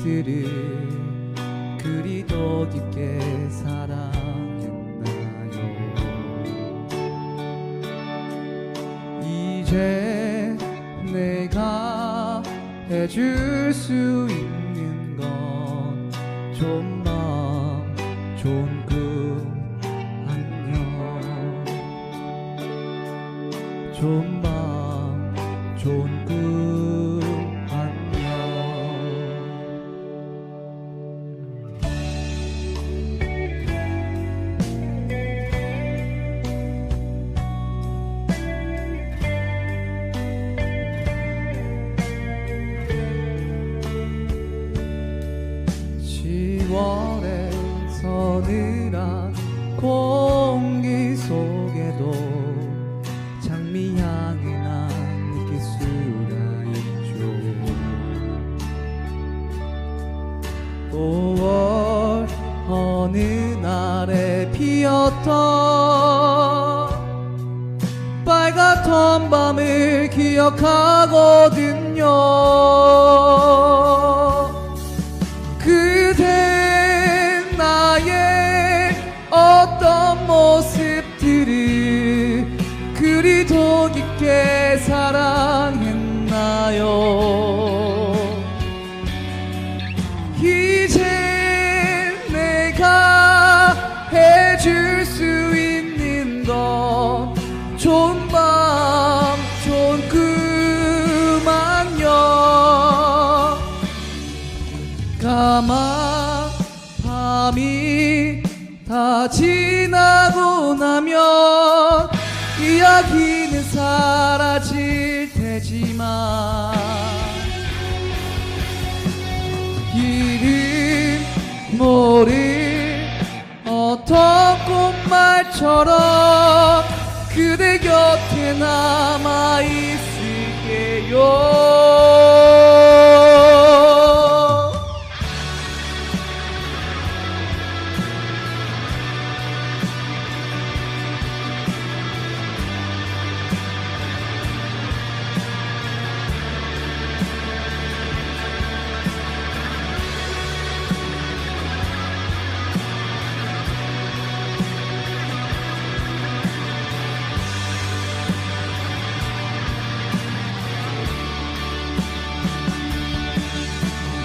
모습들을 그리도 깊게 사랑했나요? 이제 내가 해줄 수 있는 건 좀만 좋은 꿈 안녕 좋은 밤 좋은 5월 어느 날에 피었던 빨갛던 밤을 기억하거든요. 그대 나의 어떤 모습들을 그리도 깊게 사랑 해줄 수 있는 건 좋은 밤 좋은 꿈 안녕 까만 밤이 다 지나고 나면 이야기는 사라질 테지만 이름 모를 꽃말처럼 그대 곁에 남아 있을게요.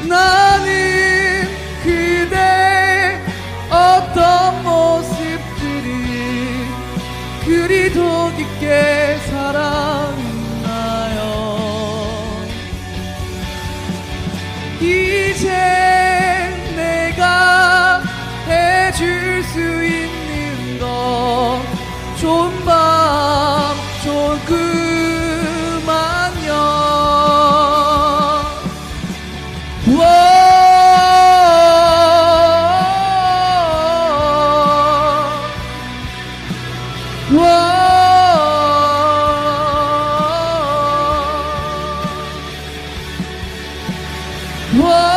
나는 그대 어떤 모습들을 그리도 깊게 사랑나요? 이제 내가 해줄 수 있는 건 좋은 我我